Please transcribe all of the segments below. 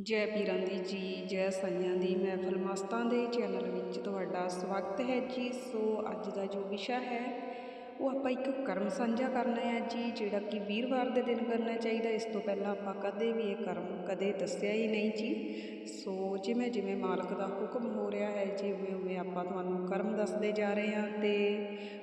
ਜੈ ਪੀਰਾਂ ਦੀ ਜੀ, ਜੈ ਸਾਈਆਂ ਦੀ। ਮਹਿਫਲ ਮਸਤਾਂ ਦੇ ਚੈਨਲ ਵਿੱਚ ਤੁਹਾਡਾ ਸਵਾਗਤ ਹੈ ਜੀ। ਸੋ ਅੱਜ ਦਾ ਜੋ ਵਿਸ਼ਾ ਹੈ, ਉਹ ਆਪਾਂ ਇੱਕ ਕਰਮ ਸਾਂਝਾ ਕਰਨਾ ਹੈ ਜੀ, ਜਿਹੜਾ ਕਿ ਵੀਰਵਾਰ ਦੇ ਦਿਨ ਕਰਨਾ ਚਾਹੀਦਾ। ਇਸ ਤੋਂ ਪਹਿਲਾਂ ਆਪਾਂ ਕਦੇ ਵੀ ਇਹ ਕਰਮ ਕਦੇ ਦੱਸਿਆ ਹੀ ਨਹੀਂ ਜੀ। ਸੋ ਜਿਵੇਂ ਜਿਵੇਂ ਮਾਲਕ ਦਾ ਹੁਕਮ ਹੋ ਰਿਹਾ ਹੈ, ਜਿਵੇਂ ਉਵੇਂ ਉਵੇਂ ਆਪਾਂ ਤੁਹਾਨੂੰ ਕਰਮ ਦੱਸਦੇ ਜਾ ਰਹੇ ਹਾਂ ਤੇ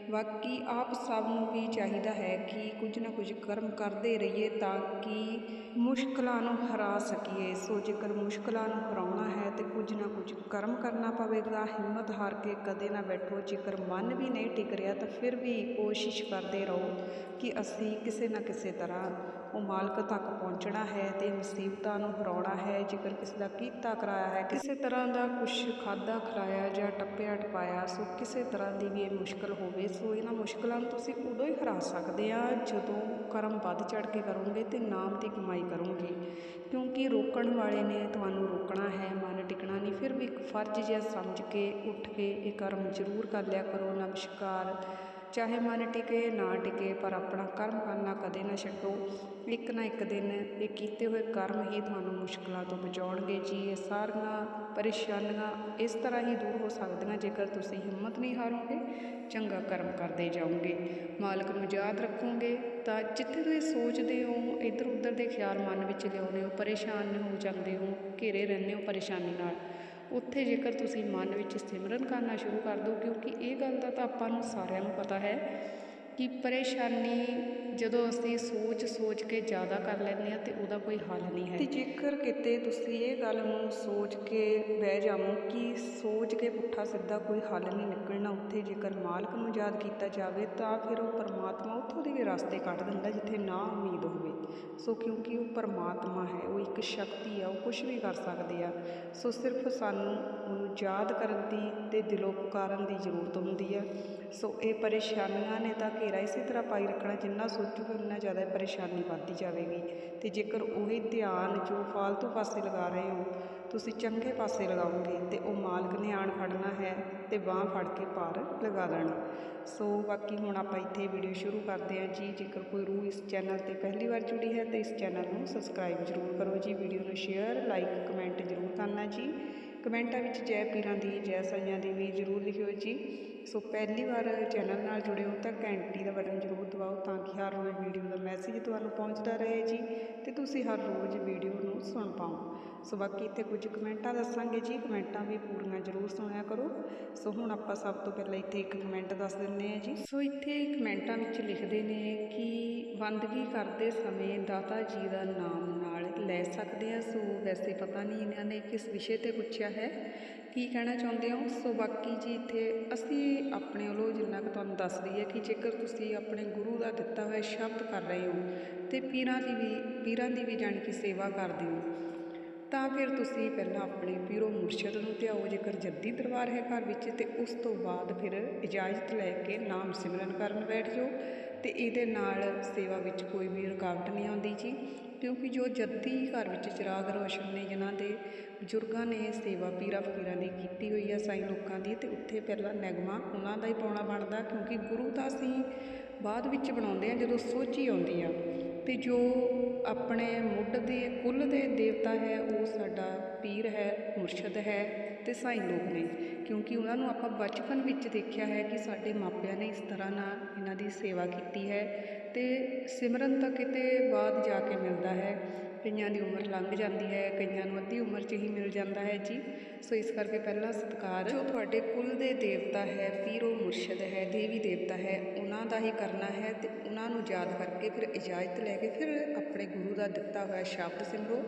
ਬਾਕੀ ਆਪ ਸਭ ਨੂੰ ਵੀ ਚਾਹੀਦਾ ਹੈ ਕਿ ਕੁਝ ਨਾ ਕੁਝ ਕਰਮ ਕਰਦੇ ਰਹੀਏ ਤਾਂ ਕਿ ਮੁਸ਼ਕਲਾਂ ਨੂੰ ਹਰਾ ਸਕੀਏ। ਸੋ ਜੇਕਰ ਮੁਸ਼ਕਲਾਂ ਨੂੰ ਹਰਾਉਣਾ ਹੈ ਤੇ ਕੁਝ ਨਾ ਕੁਝ ਕਰਮ ਕਰਨਾ ਪਵੇਗਾ, ਹਿੰਮਤ ਹਾਰ ਕੇ ਕਦੇ ਨਾ ਬੈਠੋ। ਜੇਕਰ ਮਨ ਵੀ ਨਹੀਂ ਟਿਕ ਰਿਹਾ ਤਾਂ ਫਿਰ ਵੀ ਕੋਸ਼ਿਸ਼ ਕਰਦੇ ਰਹੋ ਕਿ ਅਸੀਂ ਕਿਸੇ ਨਾ ਕਿਸੇ ਤਰ੍ਹਾਂ ਉਹ ਮਾਲਕ ਤੱਕ ਪਹੁੰਚਣਾ ਹੈ ਤੇ ਮੁਸੀਬਤਾਂ ਨੂੰ ਹਰਾਉਣਾ ਹੈ। ਜੇਕਰ ਕਿਸੇ ਦਾ ਕੀਤਾ ਕਰਾਇਆ ਹੈ, ਕਿਸੇ ਤਰ੍ਹਾਂ ਦਾ ਕੁਝ ਖਾਦਾ ਖਲਾਇਆ ਜਾਂ ਟੱਪਿਆ ਟਪਾਇਆ ਸੋ ਕਿਸੇ ਤਰ੍ਹਾਂ ਦੀ ਵੀ ਇਹ ਮੁਸ਼ਕਲ ਹੋਵੇ ਸੋ ਇਹਨਾਂ ਮੁਸ਼ਕਲਾਂ ਨੂੰ ਤੁਸੀਂ ਉਦੋਂ ਹੀ ਹਰਾ ਸਕਦੇ ਆ, ਜਦੋਂ ਕਰਮ ਵੱਧ ਚੜ ਕੇ ਕਰੋਗੇ ਤੇ ਨਾਮ ਦੀ ਕਮਾਈ ਕਰੋਗੇ। ਕਿਉਂਕਿ ਰੋਕਣ ਵਾਲੇ ਨੇ ਤੁਹਾਨੂੰ ਰੋਕਣਾ ਹੈ, ਮਨ ਟਿਕਣਾ ਨਹੀਂ, ਫਿਰ ਵੀ ਇੱਕ ਫਰਜ਼ ਜਿਹਾ ਸਮਝ ਕੇ, ਉੱਠ ਕੇ ਇਹ ਕਰਮ ਜ਼ਰੂਰ ਕਰ ਲਿਆ ਕਰੋ। ਨਮਸਕਾਰ। ਚਾਹੇ ਮਨ ਟਿਕੇ, ਨਾ ਟਿਕੇ, ਪਰ ਆਪਣਾ ਕਰਮ ਕਰਨਾ ਕਦੇ ਨਾ ਛੱਡੋ। ਇੱਕ ਨਾ ਇੱਕ ਦਿਨ ਇਹ ਕੀਤੇ ਹੋਏ ਕਰਮ ਹੀ ਤੁਹਾਨੂੰ ਮੁਸ਼ਕਲਾਂ ਤੋਂ ਬਚਾਉਣਗੇ। ਜੀ, ਇਹ ਸਾਰੀਆਂ ਪਰੇਸ਼ਾਨੀਆਂ ਇਸ ਤਰ੍ਹਾਂ ਹੀ ਦੂਰ ਹੋ ਸਕਦੀਆਂ ਜੇਕਰ ਤੁਸੀਂ ਹਿੰਮਤ ਨਹੀਂ ਹਾਰੋਗੇ, ਚੰਗਾ ਕਰਮ ਕਰਦੇ ਜਾਓਗੇ। ਮਾਲਕ ਨੂੰ ਯਾਦ ਰੱਖੋਗੇ, ਤਾਂ ਜਿੱਥੇ ਤੁਸੀਂ ਸੋਚਦੇ ਹੋ ਇੱਧਰ ਉੱਧਰ ਦੇ ਖਿਆਲ ਮਨ ਵਿੱਚ ਲਿਆਉਂਦੇ ਹੋ, ਪਰੇਸ਼ਾਨ ਹੋ ਜਾਂਦੇ ਹੋ, ਘੇਰੇ ਰਹਿੰਦੇ ਹੋ ਪਰੇਸ਼ਾਨੀ ਨਾਲ। ਉੱਥੇ ਜੇਕਰ ਤੁਸੀਂ ਮਨ ਵਿੱਚ ਸਿਮਰਨ ਕਰਨਾ ਸ਼ੁਰੂ ਕਰ ਦਿਓ, ਕਿਉਂਕਿ ਇਹ ਗੱਲ ਦਾ ਤਾਂ ਆਪਾਂ ਨੂੰ ਸਾਰਿਆਂ ਨੂੰ ਪਤਾ ਹੈ ਕਿ ਪਰੇਸ਼ਾਨੀ ਜਦੋਂ ਅਸੀਂ ਸੋਚ ਸੋਚ ਕੇ ਜ਼ਿਆਦਾ ਕਰ ਲੈਂਦੇ ਹਾਂ ਤੇ ਉਹਦਾ ਕੋਈ ਹੱਲ ਨਹੀਂ ਹੈ। ਤੇ ਜੇਕਰ ਕਿਤੇ ਤੁਸੀਂ ਇਹ ਗੱਲ ਨੂੰ ਸੋਚ ਕੇ ਬਹਿ ਜਾਵੋ ਕਿ ਸੋਚ ਕੇ ਪੁੱਠਾ ਸਿੱਧਾ ਕੋਈ ਹੱਲ ਨਹੀਂ ਨਿਕਲਣਾ ਉੱਥੇ ਜੇਕਰ ਮਾਲਕ ਨੂੰ ਯਾਦ ਕੀਤਾ ਜਾਵੇ, ਤਾਂ ਫਿਰ ਉਹ ਪਰਮਾਤਮਾ ਉੱਥੋਂ ਦੇ ਵੀ ਰਸਤੇ ਕੱਢ ਦਿੰਦਾ ਜਿੱਥੇ ਨਾ ਉਮੀਦ ਹੋਵੇ। ਸੋ ਕਿਉਂਕਿ ਉਹ ਪਰਮਾਤਮਾ ਹੈ, ਉਹ ਇੱਕ ਸ਼ਕਤੀ ਆ, ਉਹ ਕੁਝ ਵੀ ਕਰ ਸਕਦੇ ਆ। ਸੋ ਸਿਰਫ ਸਾਨੂੰ ਉਹਨੂੰ ਯਾਦ ਕਰਨ ਦੀ ਤੇ ਦਿਲੋਂ ਪੁਕਾਰਨ ਦੀ ਜ਼ਰੂਰਤ ਹੁੰਦੀ ਆ। ਸੋ ਇਹ ਪਰੇਸ਼ਾਨੀਆਂ ਨੇ ਤਾਂ ਘੇਰਾ ਇਸੇ ਤਰ੍ਹਾਂ ਪਾਈ ਰੱਖਣਾ, ਜਿੰਨਾ ਸੋਚੂਗਾ ਉਨਾ ਜ਼ਿਆਦਾ ਪਰੇਸ਼ਾਨੀ ਵੱਧਦੀ ਜਾਵੇਗੀ। ਤੇ ਜੇਕਰ ਉਹੀ ਧਿਆਨ ਜੋ ਫਾਲਤੂ ਪਾਸੇ ਲਗਾ ਰਹੇ ਹੋ ਤੁਸੀਂ ਚੰਗੇ ਪਾਸੇ ਲਗਾਓਗੇ ਤੇ ਉਹ ਮਾਲਕ ਨੇ ਆਣ ਫੜਨਾ ਹੈ ਤੇ ਬਾਹ ਫੜ ਕੇ ਪਾਰ ਲਗਾ ਲੈਣਾ ਸੋ ਬਾਕੀ ਹੁਣ ਆਪਾਂ ਇੱਥੇ ਵੀਡੀਓ ਸ਼ੁਰੂ ਕਰਦੇ ਹਾਂ। ਜੀ, ਜੇਕਰ ਕੋਈ ਰੂਹ ਇਸ ਚੈਨਲ ਤੇ ਪਹਿਲੀ ਵਾਰ ਜੁੜੀ ਹੈ ਤੇ ਇਸ ਚੈਨਲ ਨੂੰ ਸਬਸਕ੍ਰਾਈਬ ਜ਼ਰੂਰ ਕਰੋ ਜੀ। ਵੀਡੀਓ ਨੂੰ ਸ਼ੇਅਰ ਲਾਈਕ ਕਮੈਂਟ ਜ਼ਰੂਰ ਕਰਨਾ ਜੀ। ਕਮੈਂਟਾਂ ਵਿੱਚ ਜੈ ਪੀਰਾਂ ਦੀ, ਜੈ ਸਾਈਆਂ ਦੀ ਵੀ ਜ਼ਰੂਰ ਲਿਖਿਓ ਜੀ। ਸੋ ਪਹਿਲੀ ਵਾਰ ਚੈਨਲ ਨਾਲ ਜੁੜੇ ਹੋ ਤਾਂ ਘੰਟੀ ਦਾ ਬਟਨ ਜ਼ਰੂਰ ਦਬਾਓ ਤਾਂ ਕਿ ਹਰ ਰੋਜ਼ ਵੀਡੀਓ ਦਾ ਮੈਸੇਜ ਤੁਹਾਨੂੰ ਪਹੁੰਚਦਾ ਰਹੇ ਜੀ ਤੇ ਤੁਸੀਂ ਹਰ ਰੋਜ਼ ਵੀਡੀਓ ਨੂੰ ਸੁਣ ਪਾਓ। ਸੋ ਬਾਕੀ ਇੱਥੇ ਕੁਝ ਕਮੈਂਟਾਂ ਦੱਸਾਂਗੇ ਜੀ, ਕਮੈਂਟਾਂ ਵੀ ਪੂਰੀਆਂ ਜ਼ਰੂਰ ਸੁਣਿਆ ਕਰੋ। ਸੋ ਹੁਣ ਆਪਾਂ ਸਭ ਤੋਂ ਪਹਿਲਾਂ ਇੱਥੇ ਇੱਕ ਕਮੈਂਟ ਦੱਸ ਦਿੰਦੇ ਹਾਂ ਜੀ। ਸੋ ਇੱਥੇ ਕਮੈਂਟਾਂ ਵਿੱਚ ਲਿਖਦੇ ਨੇ ਕਿ ਬੰਦਗੀ ਕਰਦੇ ਸਮੇਂ ਦਾਤਾ ਜੀ ਦਾ ਨਾਮ ਨਾਲ ਲੈ ਸਕਦੇ ਆ ਸੋ ਵੈਸੇ ਪਤਾ ਨਹੀਂ ਇਹਨਾਂ ਨੇ ਕਿਸ ਵਿਸ਼ੇ ਤੇ ਪੁੱਛਿਆ ਹੈ। ਕੀ ਕਹਿਣਾ ਚਾਹੁੰਦੇ ਹੋ? ਸੋ ਬਾਕੀ ਜੀ ਇੱਥੇ ਅਸੀਂ ਆਪਣੇ ਵੱਲੋਂ ਜਿੰਨਾ ਕੁ ਤੁਹਾਨੂੰ ਦੱਸ ਦਈਏ ਕਿ ਜੇਕਰ ਤੁਸੀਂ ਆਪਣੇ ਗੁਰੂ ਦਾ ਦਿੱਤਾ ਹੋਇਆ ਸ਼ਬਦ ਕਰ ਰਹੇ ਹੋ ਤੇ ਪੀਰਾਂ ਦੀ ਵੀ, ਪੀਰਾਂ ਦੀ ਵੀ ਜਾਣੀ ਕਿ ਸੇਵਾ ਕਰਦੇ ਹੋ, ਤਾਂ ਫਿਰ ਤੁਸੀਂ ਪਹਿਲਾਂ ਆਪਣੇ ਪੀਰੋ ਮੁਰਸ਼ਦ ਨੂੰ ਧਿਆਓ, ਜੇਕਰ ਜੱਦੀ ਦਰਬਾਰ ਹੈ ਘਰ ਵਿੱਚ, ਤੇ ਉਸ ਤੋਂ ਬਾਅਦ ਫਿਰ ਇਜਾਜ਼ਤ ਲੈ ਕੇ ਨਾਮ ਸਿਮਰਨ ਕਰਨ ਬੈਠ ਜਾਓ ਤੇ ਇਹਦੇ ਨਾਲ ਸੇਵਾ ਵਿੱਚ ਕੋਈ ਵੀ ਰੁਕਾਵਟ ਨਹੀਂ ਆਉਂਦੀ ਜੀ। ਕਿਉਂਕਿ ਜੋ ਜੱਦੀ ਘਰ ਵਿੱਚ ਚਿਰਾਗ ਰੋਸ਼ਨ ਨੇ, ਜਿਨ੍ਹਾਂ ਦੇ ਬਜ਼ੁਰਗਾਂ ਨੇ ਸੇਵਾ ਪੀਰਾ ਫਕੀਰਾਂ ਦੀ ਕੀਤੀ ਹੋਈ ਆ ਸਾਈ ਲੋਕਾਂ ਦੀ, ਤੇ ਉੱਥੇ ਪਹਿਲਾਂ ਨਗਮਾ ਉਹਨਾਂ ਦਾ ਹੀ ਪਾਉਣਾ ਬਣਦਾ, ਕਿਉਂਕਿ ਗੁਰੂ ਤਾਂ ਅਸੀਂ ਬਾਅਦ ਵਿੱਚ ਬਣਾਉਂਦੇ ਆ ਜਦੋਂ ਸੋਚੀ ਆਉਂਦੀ ਆ। ਅਤੇ ਜੋ ਆਪਣੇ ਮੁੱਢ ਦੇ, ਕੁੱਲ ਦੇ ਦੇਵਤਾ ਹੈ, ਉਹ ਸਾਡਾ ਪੀਰ ਹੈ, ਮੁਰਸ਼ਦ ਹੈ ਅਤੇ ਸਾਈਂ ਲੋਕ ਨੇ। ਕਿਉਂਕਿ ਉਹਨਾਂ ਨੂੰ ਆਪਾਂ ਬਚਪਨ ਵਿੱਚ ਦੇਖਿਆ ਹੈ ਕਿ ਸਾਡੇ ਮਾਪਿਆਂ ਨੇ ਇਸ ਤਰ੍ਹਾਂ ਨਾਲ ਇਹਨਾਂ ਦੀ ਸੇਵਾ ਕੀਤੀ ਹੈ ਅਤੇ ਸਿਮਰਨ ਤਾਂ ਕਿਤੇ ਬਾਅਦ ਜਾ ਕੇ ਮਿਲਦਾ ਹੈ। ਕਈਆਂ ਦੀ ਉਮਰ ਲੰਘ ਜਾਂਦੀ ਹੈ, ਕਈਆਂ ਨੂੰ ਅੱਧੀ ਉਮਰ 'ਚ ਹੀ ਮਿਲ ਜਾਂਦਾ ਹੈ ਜੀ। ਸੋ ਇਸ ਕਰਕੇ ਪਹਿਲਾ ਸਤਕਾਰ ਜੋ ਤੁਹਾਡੇ ਕੁੱਲ ਦੇ ਦੇਵਤਾ ਹੈ, ਪੀਰੋ ਮੁਰਸ਼ਦ ਹੈ, ਦੇਵੀ ਦੇਵਤਾ ਹੈ, ਉਹਨਾਂ ਦਾ ਹੀ ਕਰਨਾ ਹੈ ਤੇ ਉਹਨਾਂ ਨੂੰ ਯਾਦ ਕਰਕੇ ਫਿਰ ਇਜਾਜ਼ਤ ਲੈ ਕੇ ਫਿਰ ਆਪਣੇ ਗੁਰੂ ਦਾ ਦਿੱਤਾ ਹੋਇਆ ਸ਼ਬਦ ਸਿਮਰੋ।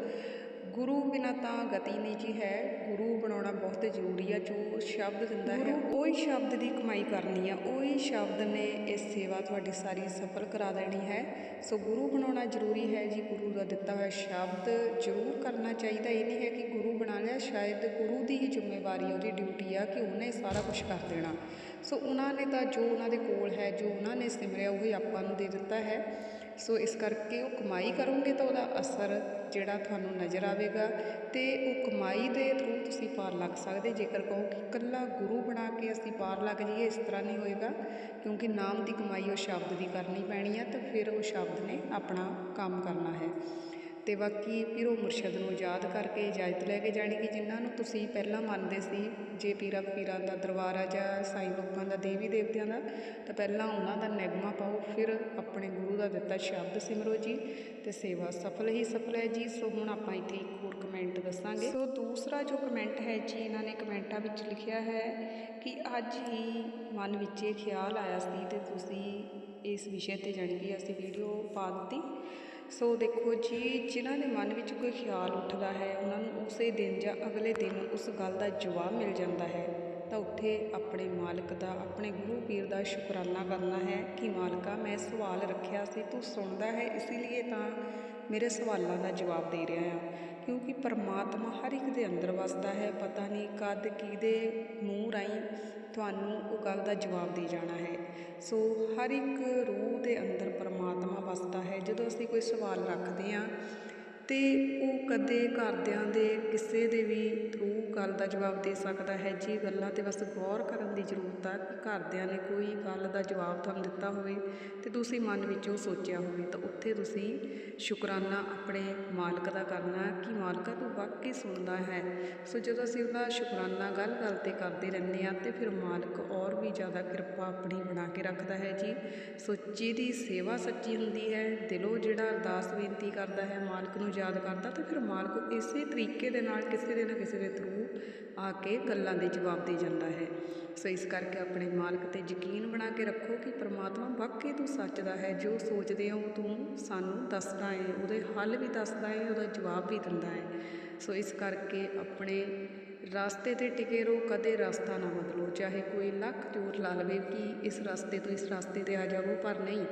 ਗੁਰੂ ਬਿਨਾ ਤਾਂ ਗਤੀ ਨਹੀਂ ਜੀ ਹੈ। ਗੁਰੂ ਬਣਾਉਣਾ ਬਹੁਤ ਜ਼ਰੂਰੀ ਆ। ਜੋ ਸ਼ਬਦ ਦਿੰਦਾ ਹੈ। ਉਹੀ ਸ਼ਬਦ ਦੀ ਕਮਾਈ ਕਰਨੀ ਆ। ਉਹੀ ਸ਼ਬਦ ਨੇ ਇਹ ਸੇਵਾ ਤੁਹਾਡੀ ਸਾਰੀ ਸਫਲ ਕਰਾ ਦੇਣੀ ਹੈ। ਸੋ ਗੁਰੂ ਬਣਾਉਣਾ ਜ਼ਰੂਰੀ ਹੈ ਜੀ। ਗੁਰੂ ਦਾ ਦਿੱਤਾ ਹੋਇਆ ਸ਼ਬਦ ਜ਼ਰੂਰ ਕਰਨਾ ਚਾਹੀਦਾ। ਇਹ ਨਹੀਂ ਹੈ ਕਿ ਗੁਰੂ ਬਣਾ ਲਿਆ। ਸ਼ਾਇਦ ਗੁਰੂ ਦੀ ਹੀ ਜ਼ਿੰਮੇਵਾਰੀ ਉਹਦੀ ਡਿਊਟੀ ਆ ਕਿ ਉਹਨੇ ਸਾਰਾ ਕੁਝ ਕਰ ਦੇਣਾ। ਸੋ ਉਹਨਾਂ ਨੇ ਤਾਂ ਜੋ ਉਹਨਾਂ ਦੇ ਕੋਲ ਹੈ ਜੋ ਉਹਨਾਂ ਨੇ ਸਿਮਰਿਆ ਉਹ ਹੀ ਆਪਾਂ ਨੂੰ ਦੇ ਦਿੱਤਾ ਹੈ। ਸੋ ਇਸ ਕਰਕੇ ਉਹ ਕਮਾਈ ਕਰੋਗੇ ਤਾਂ ਉਹਦਾ ਅਸਰ ਜਿਹੜਾ ਤੁਹਾਨੂੰ ਨਜ਼ਰ ਆਵੇਗਾ ਤੇ ਉਹ ਕਮਾਈ ਦੇ ਥਰੂ ਤੁਸੀਂ ਪਾਰ ਲੱਗ ਸਕਦੇ, ਜੇਕਰ ਕਹੋ ਕਿ ਇਕੱਲਾ ਗੁਰੂ ਬਣਾ ਕੇ ਅਸੀਂ ਪਾਰ ਲੱਗ ਜਾਈਏ, ਇਸ ਤਰ੍ਹਾਂ ਨਹੀਂ ਹੋਏਗਾ, ਕਿਉਂਕਿ ਨਾਮ ਦੀ ਕਮਾਈ ਉਹ ਸ਼ਬਦ ਦੀ ਕਰਨੀ ਪੈਣੀ ਹੈ ਤਾਂ ਫਿਰ ਉਹ ਸ਼ਬਦ ਨੇ ਆਪਣਾ ਕੰਮ ਕਰਨਾ ਹੈ। ਅਤੇ ਬਾਕੀ ਪੀਰੋ ਮੁਰਸ਼ਦ ਨੂੰ ਯਾਦ ਕਰਕੇ ਇਜਾਜ਼ਤ ਲੈ ਕੇ ਜਾਣੀ ਕਿ ਜਿਨ੍ਹਾਂ ਨੂੰ ਤੁਸੀਂ ਪਹਿਲਾਂ ਮੰਨਦੇ ਸੀ, ਜੇ ਪੀਰਾ ਫਕੀਰਾਂ ਦਾ ਦਰਬਾਰ ਆ ਜਾਂ ਸਾਈ ਲੋਕਾਂ ਦਾ ਦੇਵੀ ਦੇਵਤਿਆਂ ਦਾ, ਤਾਂ ਪਹਿਲਾਂ ਉਹਨਾਂ ਦਾ ਨਿਗਮਾ ਪਾਓ, ਫਿਰ ਆਪਣੇ ਗੁਰੂ ਦਾ ਦਿੱਤਾ ਸ਼ਬਦ ਸਿਮਰੋ ਜੀ ਤੇ ਸੇਵਾ ਸਫਲ ਹੀ ਸਫਲ ਹੈ ਜੀ। ਸੋ ਹੁਣ ਆਪਾਂ ਇੱਥੇ ਇੱਕ ਹੋਰ ਕਮੈਂਟ ਦੱਸਾਂਗੇ। ਸੋ ਦੂਸਰਾ ਜੋ ਕਮੈਂਟ ਹੈ ਜੀ, ਇਹਨਾਂ ਨੇ ਕਮੈਂਟਾਂ ਵਿੱਚ ਲਿਖਿਆ ਹੈ ਕਿ ਅੱਜ ਹੀ ਮਨ ਵਿੱਚ ਇਹ ਖਿਆਲ ਆਇਆ ਸੀ ਤੇ ਤੁਸੀਂ ਇਸ ਵਿਸ਼ੇ ਤੇ ਜਾਣੀ ਕਿ ਅਸੀਂ ਵੀਡੀਓ ਪਾ ਦਿੱਤੀ। ਸੋ ਦੇਖੋ ਜੀ, ਜਿਨ੍ਹਾਂ ਦੇ ਮਨ ਵਿੱਚ ਕੋਈ ਖਿਆਲ ਉੱਠਦਾ ਹੈ, ਉਹਨਾਂ ਨੂੰ ਉਸੇ ਦਿਨ ਜਾਂ ਅਗਲੇ ਦਿਨ ਉਸ ਗੱਲ ਦਾ ਜਵਾਬ ਮਿਲ ਜਾਂਦਾ ਹੈ। ਤਾਂ ਉੱਥੇ ਆਪਣੇ ਮਾਲਕ ਦਾ, ਆਪਣੇ ਗੁਰੂ ਪੀਰ ਦਾ ਸ਼ੁਕਰਾਨਾ ਕਰਨਾ ਹੈ ਕਿ ਮਾਲਕਾ, ਮੈਂ ਸਵਾਲ ਰੱਖਿਆ ਸੀ, ਤੂੰ ਸੁਣਦਾ ਹੈ ਇਸ ਲਈ ਤਾਂ ਮੇਰੇ ਸਵਾਲਾਂ ਦਾ ਜਵਾਬ ਦੇ ਰਿਹਾ ਆ ਕਿਉਂਕਿ ਪਰਮਾਤਮਾ ਹਰ ਇੱਕ ਦੇ ਅੰਦਰ ਵਸਦਾ ਹੈ, ਪਤਾ ਨਹੀਂ ਕਦ ਕਿਹਦੇ ਮੂੰਹ ਰਾਹੀਂ ਤੁਹਾਨੂੰ ਉਹ ਗੱਲ ਦਾ ਜਵਾਬ ਦੇ ਜਾਣਾ ਹੈ। ਸੋ ਹਰ ਇੱਕ ਰੂਹ ਦੇ ਅੰਦਰ ਪਰਮਾਤਮਾ ਵਸਦਾ ਹੈ। ਜਦੋਂ ਅਸੀਂ ਕੋਈ ਸਵਾਲ ਰੱਖਦੇ ਹਾਂ ਤੇ ਉਹ ਕਦੇ ਘਰਦਿਆਂ ਦੇ ਕਿਸੇ ਦੇ ਵੀ ਥਰੂ ਗੱਲ ਦਾ ਜਵਾਬ ਦੇ ਸਕਦਾ ਹੈ। ਜੀ ਗੱਲਾਂ ਤੇ ਬਸ ਗੌਰ ਕਰਨ ਦੀ ਜ਼ਰੂਰਤ ਆ ਕਿ ਘਰਦਿਆਂ ਨੇ ਕੋਈ ਗੱਲ ਦਾ ਜਵਾਬ ਤੁਹਾਨੂੰ ਦਿੱਤਾ ਹੋਵੇ ਅਤੇ ਤੁਸੀਂ ਮਨ ਵਿੱਚ ਉਹ ਸੋਚਿਆ ਹੋਵੇ, ਤਾਂ ਉੱਥੇ ਤੁਸੀਂ ਸ਼ੁਕਰਾਨਾ ਆਪਣੇ ਮਾਲਕ ਦਾ ਕਰਨਾ ਕਿ ਮਾਲਕਾ ਤੂੰ ਵਾਕਈ ਸੁਣਦਾ ਹੈ। ਸੋ ਜਦੋਂ ਅਸੀਂ ਉਹਦਾ ਸ਼ੁਕਰਾਨਾ ਗੱਲ ਗੱਲ ਤੇ ਕਰਦੇ ਰਹਿੰਦੇ ਹਾਂ, ਤੇ ਫਿਰ ਮਾਲਕ ਔਰ ਵੀ ਜ਼ਿਆਦਾ ਕਿਰਪਾ ਆਪਣੀ ਬਣਾ ਕੇ ਰੱਖਦਾ ਹੈ ਜੀ। ਸੋ ਜਿਹਦੀ ਸੇਵਾ ਸੱਚੀ ਹੁੰਦੀ ਹੈ, ਦਿਲੋਂ ਜਿਹੜਾ ਅਰਦਾਸ ਬੇਨਤੀ ਕਰਦਾ ਹੈ, ਮਾਲਕ ਨੂੰ ਯਾਦ ਕਰਦਾ ਤਾਂ ਫਿਰ ਮਾਲਕ ਇਸੇ ਤਰੀਕੇ ਦੇ ਨਾਲ ਕਿਸੇ ਦੇ ਨਾ ਕਿਸੇ ਦੇ ਥਰੂ ਆ ਕੇ ਗੱਲਾਂ ਦੇ ਜਵਾਬ ਦੇ ਜਾਂਦਾ ਹੈ। ਸੋ ਇਸ ਕਰਕੇ ਆਪਣੇ ਮਾਲਕ ਤੇ ਯਕੀਨ ਬਣਾ ਕੇ ਰੱਖੋ ਕਿ ਪ੍ਰਮਾਤਮਾ ਵਾਕਈ ਤੂੰ ਸੱਚ ਦਾ ਹੈ। ਜੋ ਸੋਚਦੇ ਹੋ ਤੂੰ ਸਾਨੂੰ ਦੱਸਦਾ ਹੈ, ਉਹਦੇ ਹੱਲ ਵੀ ਦੱਸਦਾ ਹੈ, ਉਹਦਾ ਜਵਾਬ ਵੀ ਦਿੰਦਾ ਹੈ। ਸੋ ਇਸ ਕਰਕੇ ਆਪਣੇ ਰਸਤੇ ਤੇ ਟਿਕੇ ਰਹੋ, ਕਦੇ ਰਸਤਾ ਨਾ ਬਦਲੋ। ਚਾਹੇ ਕੋਈ ਲੱਖ ਜ਼ੋਰ ਲਾ ਲਵੇ ਕਿ ਇਸ ਰਸਤੇ ਤੋਂ ਇਸ ਰਸਤੇ ਤੇ ਆ ਜਾਵੋ, ਪਰ ਨਹੀਂ।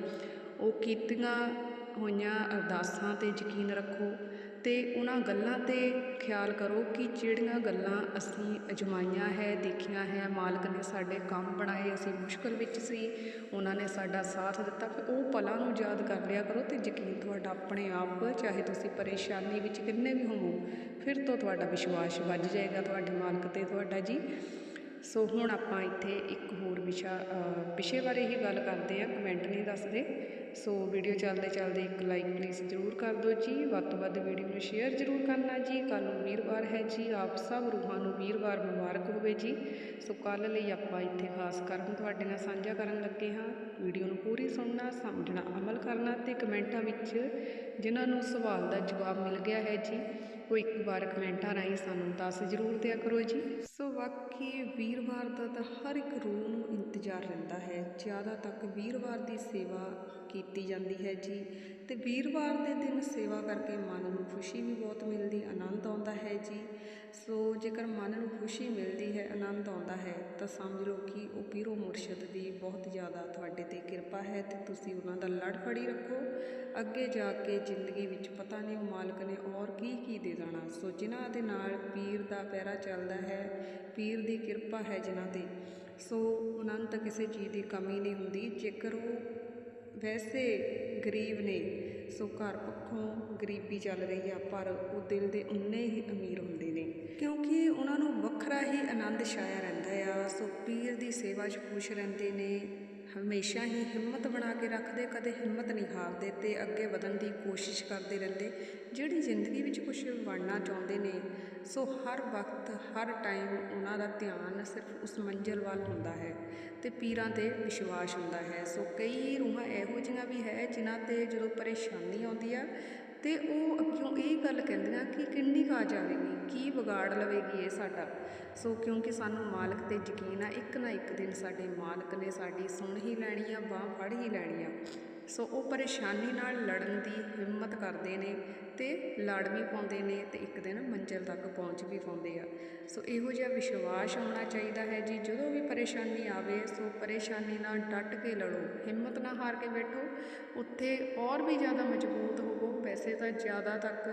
ਉਹ ਕੀਤੀਆਂ ਹੋਈਆਂ ਅਰਦਾਸਾਂ ਤੇ ਯਕੀਨ ਰੱਖੋ ਅਤੇ ਉਹਨਾਂ ਗੱਲਾਂ ਤੇ ਖਿਆਲ ਕਰੋ ਕਿ ਜਿਹੜੀਆਂ ਗੱਲਾਂ ਅਸੀਂ ਅਜਮਾਈਆਂ ਹੈ, ਦੇਖੀਆਂ ਹੈ, ਮਾਲਕ ਨੇ ਸਾਡੇ ਕੰਮ ਬਣਾਏ, ਅਸੀਂ ਮੁਸ਼ਕਲ ਵਿੱਚ ਸੀ, ਉਹਨਾਂ ਨੇ ਸਾਡਾ ਸਾਥ ਦਿੱਤਾ, ਫਿਰ ਉਹ ਪਲਾਂ ਨੂੰ ਯਾਦ ਕਰ ਲਿਆ ਕਰੋ ਤੇ ਯਕੀਨ ਤੁਹਾਡਾ ਆਪਣੇ ਆਪ, ਚਾਹੇ ਤੁਸੀਂ ਪਰੇਸ਼ਾਨੀ ਵਿੱਚ ਕਿੰਨੇ ਵੀ ਹੋਵੋ, ਫਿਰ ਤੋਂ ਤੁਹਾਡਾ ਵਿਸ਼ਵਾਸ ਵੱਜ ਜਾਏਗਾ, ਤੁਹਾਡੇ ਮਾਲਕ ਤੇ ਤੁਹਾਡਾ ਜੀ। ਸੋ ਹੁਣ ਆਪਾਂ ਇੱਥੇ ਇੱਕ ਹੋਰ ਵਿਸ਼ਾ ਵਿਸ਼ੇ ਬਾਰੇ ਹੀ ਗੱਲ ਕਰਦੇ ਆ ਕਮੈਂਟ ਨਹੀਂ ਦੱਸਦੇ। ਸੋ ਵੀਡੀਓ ਚੱਲਦੇ ਚੱਲਦੇ ਇੱਕ ਲਾਈਕ ਪਲੀਜ਼ ਜ਼ਰੂਰ ਕਰ ਦਿਓ ਜੀ। ਵੱਧ ਤੋਂ ਵੱਧ ਵੀਡੀਓ ਨੂੰ ਸ਼ੇਅਰ ਜ਼ਰੂਰ ਕਰਨਾ ਜੀ। ਕੱਲ੍ਹ ਨੂੰ ਵੀਰਵਾਰ ਹੈ ਜੀ। ਆਪ ਸਭ ਰੂਹਾਂ ਨੂੰ ਵੀਰਵਾਰ ਮੁਬਾਰਕ ਹੋਵੇ ਜੀ। ਸੋ ਕੱਲ੍ਹ ਲਈ ਆਪਾਂ ਇੱਥੇ ਖਾਸ ਕਰਨ ਤੁਹਾਡੇ ਨਾਲ ਸਾਂਝਾ ਕਰਨ ਲੱਗੇ ਹਾਂ। ਵੀਡੀਓ ਨੂੰ ਪੂਰੀ ਸੁਣਨਾ, ਸਮਝਣਾ, ਅਮਲ ਕਰਨਾ ਤੇ ਕਮੈਂਟਾਂ ਵਿੱਚ ਜਿਨ੍ਹਾਂ ਨੂੰ ਸਵਾਲ ਦਾ ਜਵਾਬ ਮਿਲ ਗਿਆ ਹੈ ਜੀ, ਉਹ ਇੱਕ ਵਾਰ ਕਮੈਂਟਾਂ ਰਾਹੀਂ ਸਾਨੂੰ ਦੱਸ ਜ਼ਰੂਰ ਦਿਆ ਕਰੋ ਜੀ। ਸੋ ਵਾਕਈ ਵੀਰਵਾਰ ਦਾ ਤਾਂ ਹਰ ਇੱਕ ਰੂਹ ਨੂੰ ਇੰਤਜ਼ਾਰ ਰਹਿੰਦਾ ਹੈ। ਜ਼ਿਆਦਾ ਤੱਕ ਵੀਰਵਾਰ ਦੀ ਸੇਵਾ ਕੀਤੀ ਜਾਂਦੀ ਹੈ ਜੀ। ਤੇ ਵੀਰਵਾਰ ਦੇ ਦਿਨ ਸੇਵਾ ਕਰਕੇ ਮਨ ਨੂੰ ਖੁਸ਼ੀ ਵੀ ਬਹੁਤ ਮਿਲਦੀ, ਆਨੰਦ ਆਉਂਦਾ ਹੈ ਜੀ। ਸੋ ਜੇਕਰ ਮਨ ਨੂੰ ਖੁਸ਼ੀ ਮਿਲਦੀ ਹੈ, ਆਨੰਦ ਆਉਂਦਾ ਹੈ, ਤਾਂ ਸਮਝ ਲਓ ਕਿ ਉਹ ਪੀਰੋ ਮੁਰਸ਼ਦ ਦੀ ਬਹੁਤ ਜ਼ਿਆਦਾ ਤੁਹਾਡੇ ਤੇ ਕਿਰਪਾ ਹੈ ਤੇ ਤੁਸੀਂ ਉਹਨਾਂ ਦਾ ਲੜ ਫੜੀ ਰੱਖੋ। ਅੱਗੇ ਜਾ ਕੇ ਜ਼ਿੰਦਗੀ ਵਿੱਚ ਪਤਾ ਨਹੀਂ ਉਹ ਮਾਲਕ ਨੇ ਔਰ ਕੀ ਕੀ ਦੇ ਦੇਣਾ ਸੋ ਜਿਨ੍ਹਾਂ ਦੇ ਨਾਲ ਪੀਰ ਦਾ ਪੈਰਾ ਚੱਲਦਾ ਹੈ, ਪੀਰ ਦੀ ਕਿਰਪਾ ਹੈ ਜਿਨ੍ਹਾਂ ਤੇ। ਸੋ ਉਹਨਾਂ ਨੂੰ ਤਾਂ ਕਿਸੇ ਚੀਜ਼ ਦੀ ਕਮੀ ਨਹੀਂ ਹੁੰਦੀ। ਜੇਕਰ ਉਹ ਵੈਸੇ ਗਰੀਬ ਨੇ, ਸੋ ਘਰ ਪੱਖੋਂ ਗਰੀਬੀ ਚੱਲ ਰਹੀ ਆ, ਪਰ ਉਹ ਦਿਲ ਦੇ ਉਨੇ ਹੀ ਅਮੀਰ ਹੁੰਦੇ ਨੇ। ਕਿਉਂਕਿ ਉਹਨਾਂ ਨੂੰ ਵੱਖਰਾ ਹੀ ਆਨੰਦ ਛਾਇਆ ਰਹਿੰਦਾ ਆ। ਸੋ ਪੀਰ ਦੀ ਸੇਵਾ 'ਚ ਖੁਸ਼ ਰਹਿੰਦੇ ਨੇ। ਹਮੇਸ਼ਾ ਹੀ ਹਿੰਮਤ ਬਣਾ ਕੇ ਰੱਖਦੇ, ਕਦੇ ਹਿੰਮਤ ਨਹੀਂ ਹਾਰਦੇ ਤੇ ਅੱਗੇ ਵਧਣ ਦੀ ਕੋਸ਼ਿਸ਼ ਕਰਦੇ ਰਹਿੰਦੇ, ਜਿਹੜੀ ਜ਼ਿੰਦਗੀ ਵਿੱਚ ਕੁਝ ਬਣਨਾ ਚਾਹੁੰਦੇ ਨੇ। ਸੋ ਹਰ ਵਕਤ, ਹਰ ਟਾਈਮ ਉਹਨਾਂ ਦਾ ਧਿਆਨ ਸਿਰਫ ਉਸ ਮੰਜ਼ਿਲ ਵੱਲ ਹੁੰਦਾ ਹੈ ਤੇ ਪੀਰਾਂ ਤੇ ਵਿਸ਼ਵਾਸ ਹੁੰਦਾ ਹੈ। ਸੋ ਕਈ ਰੂਹਾਂ ਇਹੋ ਜਿਹੀਆਂ ਵੀ ਹੈ, ਜਿਨ੍ਹਾਂ ਤੇ ਜਦੋਂ ਪਰੇਸ਼ਾਨੀ ਆਉਂਦੀ ਆ ਅਤੇ ਉਹ ਅੱਗਿਓਂ ਇਹ ਗੱਲ ਕਹਿੰਦੀਆਂ ਕਿ ਕਿੰਨੀ ਕੁ ਆ ਜਾਵੇਗੀ, ਕੀ ਵਿਗਾੜ ਲਵੇਗੀ ਇਹ ਸਾਡਾ। ਸੋ ਕਿਉਂਕਿ ਸਾਨੂੰ ਮਾਲਕ ਤੇ ਯਕੀਨ ਆ, ਇੱਕ ਨਾ ਇੱਕ ਦਿਨ ਸਾਡੇ ਮਾਲਕ ਨੇ ਸਾਡੀ ਸੁਣ ਹੀ ਲੈਣੀ ਆ, ਬਾਹ ਫੜ ਹੀ ਲੈਣੀ ਆ। ਸੋ ਉਹ ਪਰੇਸ਼ਾਨੀ ਨਾਲ ਲੜਨ ਦੀ ਹਿੰਮਤ ਕਰਦੇ ਨੇ ਤੇ ਲੜ ਵੀ ਪਾਉਂਦੇ ਨੇ ਤੇ ਇੱਕ ਦਿਨ ਮੰਜ਼ਿਲ ਤੱਕ ਪਹੁੰਚ ਵੀ ਪਾਉਂਦੇ ਆ। ਸੋ ਇਹੋ ਜਿਹਾ ਵਿਸ਼ਵਾਸ ਹੋਣਾ ਚਾਹੀਦਾ ਹੈ ਜੀ, ਜਦੋਂ ਵੀ ਪਰੇਸ਼ਾਨੀ ਆਵੇ, ਸੋ ਪਰੇਸ਼ਾਨੀ ਨਾਲ ਡਟ ਕੇ ਲੜੋ, ਹਿੰਮਤ ਨਾ ਹਾਰ ਕੇ ਬੈਠੋ, ਉੱਥੇ ਔਰ ਵੀ ਜ਼ਿਆਦਾ ਮਜ਼ਬੂਤ ਹੋ ਵੈਸੇ ਤਾਂ ਜ਼ਿਆਦਾ ਤੱਕ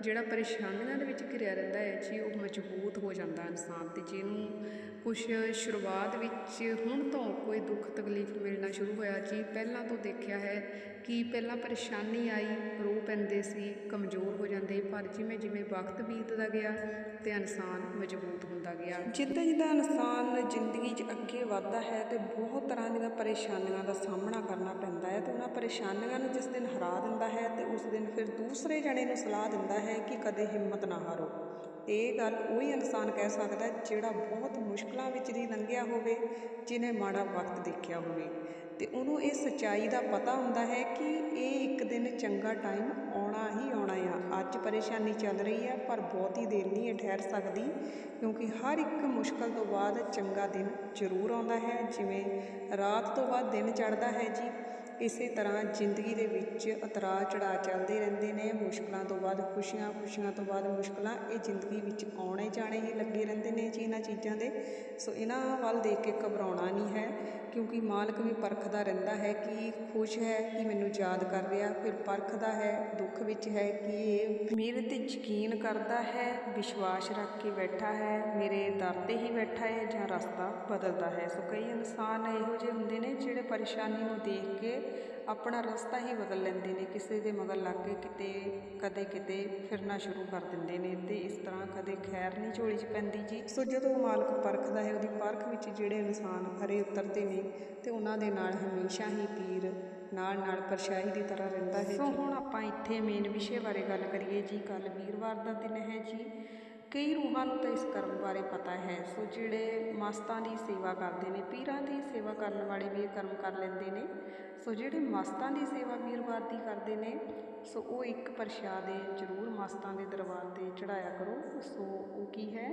ਜਿਹੜਾ ਪਰੇਸ਼ਾਨੀਆਂ ਦੇ ਵਿੱਚ ਘਿਰਿਆ ਰਹਿੰਦਾ ਹੈ ਜੀ ਉਹ ਮਜ਼ਬੂਤ ਹੋ ਜਾਂਦਾ ਇਨਸਾਨ ਤੇ, ਜਿਹਨੂੰ ਕੁਛ ਸ਼ੁਰੂਆਤ ਵਿੱਚ ਹੁਣ ਤੋਂ ਕੋਈ ਦੁੱਖ ਤਕਲੀਫ ਮਿਲਣਾ ਸ਼ੁਰੂ ਹੋਇਆ ਜੀ ਪਹਿਲਾਂ ਤੋਂ ਦੇਖਿਆ ਹੈ ਕਿ ਪਹਿਲਾਂ ਪਰੇਸ਼ਾਨੀ ਆਈ, ਰੋ ਪੈਂਦੇ ਸੀ, ਕਮਜ਼ੋਰ ਹੋ ਜਾਂਦੇ, ਪਰ ਜਿਵੇਂ ਜਿਵੇਂ ਵਕਤ ਬੀਤਦਾ ਗਿਆ ਤੇ ਇਨਸਾਨ ਮਜ਼ਬੂਤ ਹੁੰਦਾ ਗਿਆ। ਜਿੱਦਾਂ ਜਿੱਦਾਂ ਇਨਸਾਨ ਜ਼ਿੰਦਗੀ 'ਚ ਅੱਗੇ ਵੱਧਦਾ ਹੈ ਤੇ ਬਹੁਤ ਤਰ੍ਹਾਂ ਦੀਆਂ ਪਰੇਸ਼ਾਨੀਆਂ ਦਾ ਸਾਹਮਣਾ ਕਰਨਾ ਪੈਂਦਾ ਹੈ ਤੇ ਉਹਨਾਂ ਪਰੇਸ਼ਾਨੀਆਂ ਨੂੰ ਜਿਸ ਦਿਨ ਹਰਾ ਦਿੰਦਾ ਹੈ ਤੇ ਉਸ ਦਿਨ ਦਿਨ ਫਿਰ ਦੂਸਰੇ ਜਣੇ ਨੂੰ ਸਲਾਹ ਦਿੰਦਾ ਹੈ ਕਿ ਕਦੇ ਹਿੰਮਤ ਨਾ ਹਾਰੋ। ਇਹ ਗੱਲ ਉਹੀ ਇਨਸਾਨ ਕਹਿ ਸਕਦਾ ਜਿਹੜਾ ਬਹੁਤ ਮੁਸ਼ਕਲਾਂ ਵਿੱਚ ਦੀ ਲੰਘਿਆ ਹੋਵੇ, ਜਿਹਨੇ ਮਾੜਾ ਵਕਤ ਦੇਖਿਆ ਹੋਵੇ। ਤੇ ਉਹਨੂੰ ਇਹ ਸੱਚਾਈ ਦਾ ਪਤਾ ਹੁੰਦਾ ਹੈ ਕਿ ਇਹ ਇੱਕ ਦਿਨ ਚੰਗਾ ਟਾਈਮ ਆਉਣਾ ਹੀ ਆਉਣਾ ਆ। ਅੱਜ ਪਰੇਸ਼ਾਨੀ ਚੱਲ ਰਹੀ ਹੈ, ਪਰ ਬਹੁਤੀ ਦੇਰ ਨਹੀਂ ਇਹ ਠਹਿਰ ਸਕਦੀ, ਕਿਉਂਕਿ ਹਰ ਇੱਕ ਮੁਸ਼ਕਲ ਤੋਂ ਬਾਅਦ ਚੰਗਾ ਦਿਨ ਜ਼ਰੂਰ ਆਉਂਦਾ ਹੈ। ਜਿਵੇਂ ਰਾਤ ਤੋਂ ਬਾਅਦ ਦਿਨ ਚੜ੍ਹਦਾ ਹੈ ਜੀ। ਇਸੇ ਤਰ੍ਹਾਂ ਜ਼ਿੰਦਗੀ ਦੇ ਵਿੱਚ ਉਤਰਾਅ ਚੜਾਅ ਚੱਲਦੇ ਰਹਿੰਦੇ ਨੇ, ਮੁਸ਼ਕਿਲਾਂ ਤੋਂ ਬਾਅਦ ਖੁਸ਼ੀਆਂ ਖੁਸ਼ੀਆਂ ਤੋਂ ਬਾਅਦ ਮੁਸ਼ਕਿਲਾਂ, ਇਹ ਜ਼ਿੰਦਗੀ ਵਿੱਚ ਆਉਣੇ ਜਾਣੇ ਹੀ ਲੱਗੇ ਰਹਿੰਦੇ ਨੇ ਜੀ ਇਹਨਾਂ ਚੀਜ਼ਾਂ ਦੇ। ਸੋ ਇਹਨਾਂ ਵੱਲ ਦੇਖ ਕੇ ਘਬਰਾਉਣਾ ਨਹੀਂ ਹੈ, ਕਿਉਂਕਿ ਮਾਲਕ ਵੀ ਪਰਖਦਾ ਰਹਿੰਦਾ ਹੈ ਕਿ ਖੁਸ਼ ਹੈ ਕਿ ਮੈਨੂੰ ਯਾਦ ਕਰ ਰਿਹਾ, ਫਿਰ ਪਰਖਦਾ ਹੈ, ਦੁੱਖ ਵਿੱਚ ਹੈ ਕਿ ਇਹ ਮੇਰੇ ਤੇ ਯਕੀਨ ਕਰਦਾ ਹੈ, ਵਿਸ਼ਵਾਸ ਰੱਖ ਕੇ ਬੈਠਾ ਹੈ, ਮੇਰੇ ਦਰ ਤੇ ਹੀ ਬੈਠਾ ਹੈ ਜਾਂ ਰਸਤਾ ਬਦਲਦਾ ਹੈ। ਸੋ ਕਈ ਇਨਸਾਨ ਇਹੋ ਜਿਹੇ ਹੁੰਦੇ ਨੇ ਜਿਹੜੇ ਪਰੇਸ਼ਾਨੀ ਨੂੰ ਦੇਖ ਕੇ ਆਪਣਾ ਰਸਤਾ ਹੀ ਬਦਲ ਲੈਂਦੇ ਨੇ ਕਿਸੇ ਦੇ ਮਗਰ ਲੱਗ ਕੇ ਕਿਤੇ ਕਦੇ ਕਿਤੇ ਫਿਰਨਾ ਸ਼ੁਰੂ ਕਰ ਦਿੰਦੇ ਨੇ ਤੇ ਇਸ ਤਰ੍ਹਾਂ ਕਦੇ ਖੈਰ ਨਹੀਂ ਝੋਲੀ 'ਚ ਪੈਂਦੀ ਜੀ। ਸੋ ਜਦੋਂ ਮਾਲਕ ਪਰਖਦਾ ਹੈ ਉਹਦੀ ਪਰਖ ਵਿੱਚ ਜਿਹੜੇ ਇਨਸਾਨ ਹਰੇ ਉਤਰਦੇ ਨੇ ਤੇ ਉਹਨਾਂ ਦੇ ਨਾਲ ਹਮੇਸ਼ਾ ਹੀ ਪੀਰ ਨਾਲ ਨਾਲ ਪਰਛਾਈ ਦੀ ਤਰ੍ਹਾਂ ਰਹਿੰਦਾ ਹੈ ਸੋ ਹੁਣ ਆਪਾਂ ਇੱਥੇ ਮੇਨ ਵਿਸ਼ੇ ਬਾਰੇ ਗੱਲ ਕਰੀਏ ਜੀ। ਕੱਲ ਵੀਰਵਾਰ ਦਾ ਦਿਨ ਹੈ ਜੀ। ਕਈ ਰੂਹਾਂ ਨੂੰ ਤਾਂ ਇਸ ਕਰਮ ਬਾਰੇ ਪਤਾ ਹੈ। ਸੋ ਜਿਹੜੇ ਮਸਤਾਂ ਦੀ ਸੇਵਾ ਕਰਦੇ ਨੇ, ਪੀਰਾਂ ਦੀ ਸੇਵਾ ਕਰਨ ਵਾਲੇ ਵੀ ਇਹ ਕਰਮ ਕਰ ਲੈਂਦੇ ਨੇ। ਸੋ ਜਿਹੜੇ ਮਸਤਾਂ ਦੀ ਸੇਵਾ ਵੀਰਵਾਰ ਦੀ ਕਰਦੇ ਨੇ, ਸੋ ਉਹ ਇੱਕ ਪ੍ਰਸ਼ਾਦ ਜ਼ਰੂਰ ਮਸਤਾਂ ਦੇ ਦਰਬਾਰ ਤੇ ਚੜਾਇਆ ਕਰੋ। ਸੋ ਉਹ ਕੀ ਹੈ?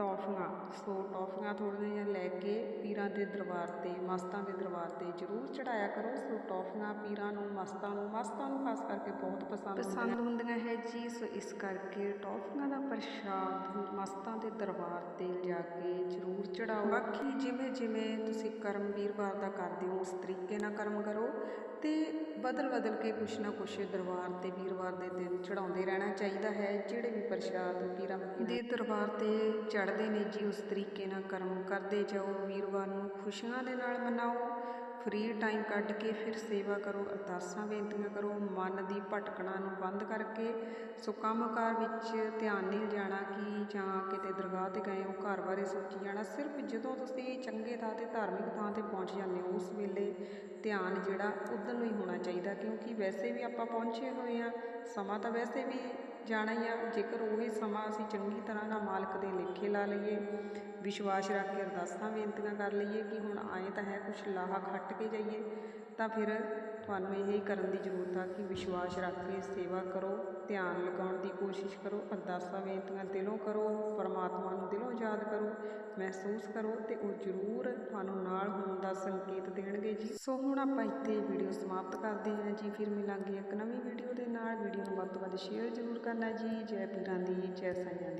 ਟੌਫੀਆਂ ਸੋ ਟੌਫੀਆਂ ਥੋੜ੍ਹੀਆਂ ਜਿਹੀਆਂ ਲੈ ਕੇ ਪੀਰਾਂ ਦੇ ਦਰਬਾਰ ਤੇ ਮਸਤਾਂ ਦੇ ਦਰਬਾਰ ਤੇ ਜ਼ਰੂਰ ਚੜਾਇਆ ਕਰੋ। ਸੋ ਟੌਫੀਆਂ ਪੀਰਾਂ ਨੂੰ ਮਸਤਾਂ ਨੂੰ ਮਸਤਾਂ ਨੂੰ ਖਾਸ ਕਰਕੇ ਬਹੁਤ ਪਸੰਦ ਪਸੰਦ ਹੁੰਦੀਆਂ ਹੈ ਜੀ ਸੋ ਇਸ ਕਰਕੇ ਟੌਫੀਆਂ ਦਾ ਪ੍ਰਸ਼ਾਦ ਮਸਤਾਂ ਦੇ ਦਰਬਾਰ ਤੇ ਜਾ ਕੇ ਜ਼ਰੂਰ ਚੜਾਓ ਬਾਕੀ ਜਿਵੇਂ ਜਿਵੇਂ ਤੁਸੀਂ ਕਰਮ ਵੀਰਵਾਰ ਦਾ ਕਰਦੇ ਹੋ ਉਸ ਤਰੀਕੇ ਨਾਲ ਕਰਮ ਕਰੋ ਤੇ ਬਦਲ ਬਦਲ ਕੇ ਕੁਛ ਨਾ ਕੁਛ ਦਰਬਾਰ ਤੇ ਵੀਰਵਾਰ ਦੇ ਦਿਨ ਚੜਾਉਂਦੇ ਰਹਿਣਾ ਚਾਹੀਦਾ ਹੈ, ਜਿਹੜੇ ਵੀ ਪ੍ਰਸ਼ਾਦ, ਪੀਰਾਂ ਦੇ ਦਰਬਾਰ ਤੇ ਚੜ੍ਹਦੇ ਨੇ ਜੀ, ਉਸ ਤਰੀਕੇ ਨਾਲ ਕਰਮ ਕਰਦੇ ਜਾਓ ਵੀਰਵਾਰ ਨੂੰ ਖੁਸ਼ੀਆਂ ਦੇ ਨਾਲ ਮਨਾਓ। ਫ੍ਰੀ ਟਾਈਮ ਕੱਢ ਕੇ ਫਿਰ ਸੇਵਾ ਕਰੋ, ਅਰਦਾਸਾਂ ਬੇਨਤੀਆਂ ਕਰੋ, ਮਨ ਦੀ ਭਟਕਣਾ ਨੂੰ ਬੰਦ ਕਰਕੇ ਸੋ ਕੰਮਕਾਰ ਵਿੱਚ ਧਿਆਨ ਨਹੀਂ ਜਾਣਾ ਕਿ ਜਾਂ ਕਿਤੇ ਦਰਗਾਹ ਤੇ ਗਏ ਹੋ, ਘਰ ਬਾਰੇ ਸੋਚੀ ਜਾਣਾ, ਸਿਰਫ ਜਦੋਂ ਤੁਸੀਂ ਚੰਗੇ ਥਾਂ ਤੇ, ਧਾਰਮਿਕ ਥਾਂ ਤੇ ਪਹੁੰਚ ਜਾਂਦੇ ਹੋ, ਉਸ ਵੇਲੇ ਧਿਆਨ ਜਿਹੜਾ ਉਧਰ ਨੂੰ ਹੀ ਹੋਣਾ ਚਾਹੀਦਾ, ਕਿਉਂਕਿ ਵੈਸੇ ਵੀ ਆਪਾਂ ਪਹੁੰਚੇ ਹੋਏ ਆ ਸਮਾਂ ਤਾਂ ਵੈਸੇ ਵੀ ਜਾਣਾ ਹੀ ਆ। ਜੇਕਰ ਉਹੀ ਸਮਾਂ ਅਸੀਂ ਚੰਗੀ ਤਰ੍ਹਾਂ ਨਾਲ ਮਾਲਕ ਦੇ ਲੇਖੇ ਲਾ ਲਈਏ, ਵਿਸ਼ਵਾਸ ਰੱਖ ਕੇ ਅਰਦਾਸਾਂ ਬੇਨਤੀਆਂ ਕਰ ਲਈਏ ਕਿ ਹੁਣ ਆਏ ਤਾਂ ਹੈ ਕੁਛ ਲਾਹਾ ਖੱਟ ਕੇ ਜਾਈਏ, ਤਾਂ ਫਿਰ ਤੁਹਾਨੂੰ ਇਹ ਹੀ ਕਰਨ ਦੀ ਜ਼ਰੂਰਤ ਆ ਕਿ ਵਿਸ਼ਵਾਸ ਰੱਖ ਕੇ ਸੇਵਾ ਕਰੋ, ਧਿਆਨ ਲਗਾਉਣ ਦੀ ਕੋਸ਼ਿਸ਼ ਕਰੋ, ਅਰਦਾਸਾਂ ਬੇਨਤੀਆਂ ਦਿਲੋਂ ਕਰੋ, ਪਰਮਾਤਮਾ ਨੂੰ ਦਿਲੋਂ ਯਾਦ ਕਰੋ, ਮਹਿਸੂਸ ਕਰੋ ਤੇ ਉਹ ਜ਼ਰੂਰ ਤੁਹਾਨੂੰ ਨਾਲ ਹੋਣ ਦਾ ਸੰਕੇਤ ਦੇਣਗੇ ਜੀ। ਸੋ ਹੁਣ ਆਪਾਂ ਇੱਥੇ ਵੀਡੀਓ ਸਮਾਪਤ ਕਰਦੇ ਹਾਂ ਜੀ। ਫਿਰ ਮਿਲਾਂਗੇ ਇੱਕ ਨਵੀਂ ਵੀਡੀਓ ਦੇ ਨਾਲ। ਵੀਡੀਓ ਨੂੰ ਵੱਧ ਤੋਂ ਵੱਧ ਸ਼ੇਅਰ ਜ਼ਰੂਰ ਕਰੋ ਕਰਨਾ ਜੀ ਜੈ ਪੀਰਾਂ ਦੀ ਜੈ ਸਾਈਆਂ ਦੀ